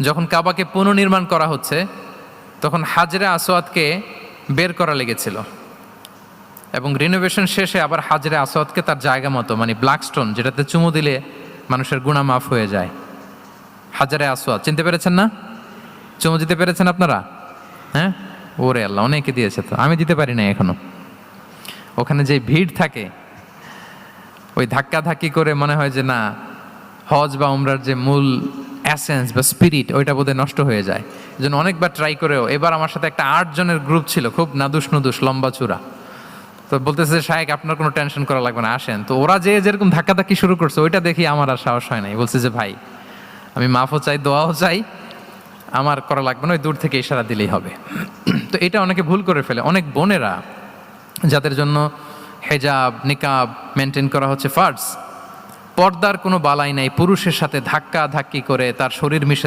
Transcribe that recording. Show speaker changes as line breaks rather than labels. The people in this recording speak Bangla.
যখন কাবাকে পুনর্নির্মাণ করা হচ্ছে, তখন হাজরে আসোয়াদকে বের করা লেগেছিল। এবং রিনোভেশন শেষে আবার হাজরে আসোয়াদকে তার জায়গা মতো মানে ব্ল্যাক স্টোন যেটাতে চুমু দিলে মানুষের গুণা মাফ হয়ে যায়। হাজারে আসোয়াদ চিনতে পেরেছেন না? চুমু দিতে পেরেছেন আপনারা? হ্যাঁ? ওরে আল্লাহ, অনেকে দিয়েছে তো। আমি দিতে পারি না এখনও। ওখানে যে ভিড় থাকে, ওই ধাক্কা ধাক্কি করে মনে হয় যে না, হজ বা উমরার যে মূল অ্যাসেন্স বা স্পিরিট ওইটা বোধহয় নষ্ট হয়ে যায়। জন্য অনেকবার ট্রাই করেও, এবার আমার সাথে একটা আট জনের গ্রুপ ছিল, খুব নাদুস নুদুস, লম্বা চূড়া। তো বলতেছে শাহেক আপনার কোনো টেনশন করা লাগবে না, আসেন। তো ওরা যে যেরকম ধাক্কা ধাক্কি শুরু করছে, ওইটা দেখি আমার আর সাহস হয় নাই। বলছে যে, ভাই, আমি মাফও চাই, দোয়াও চাই, আমার করা লাগবে না, ওই দূর থেকে ইশারা দিলেই হবে। তো এটা অনেকে ভুল করে ফেলে। অনেক বোনেরা, যাদের জন্য হেজাব, নিকাব মেনটেন করা হচ্ছে ফার্স পর্দার কোনো বালাই নাই পুরুষের সাথে ধাক্কা ধাক্কি করে তার শরীর মিশে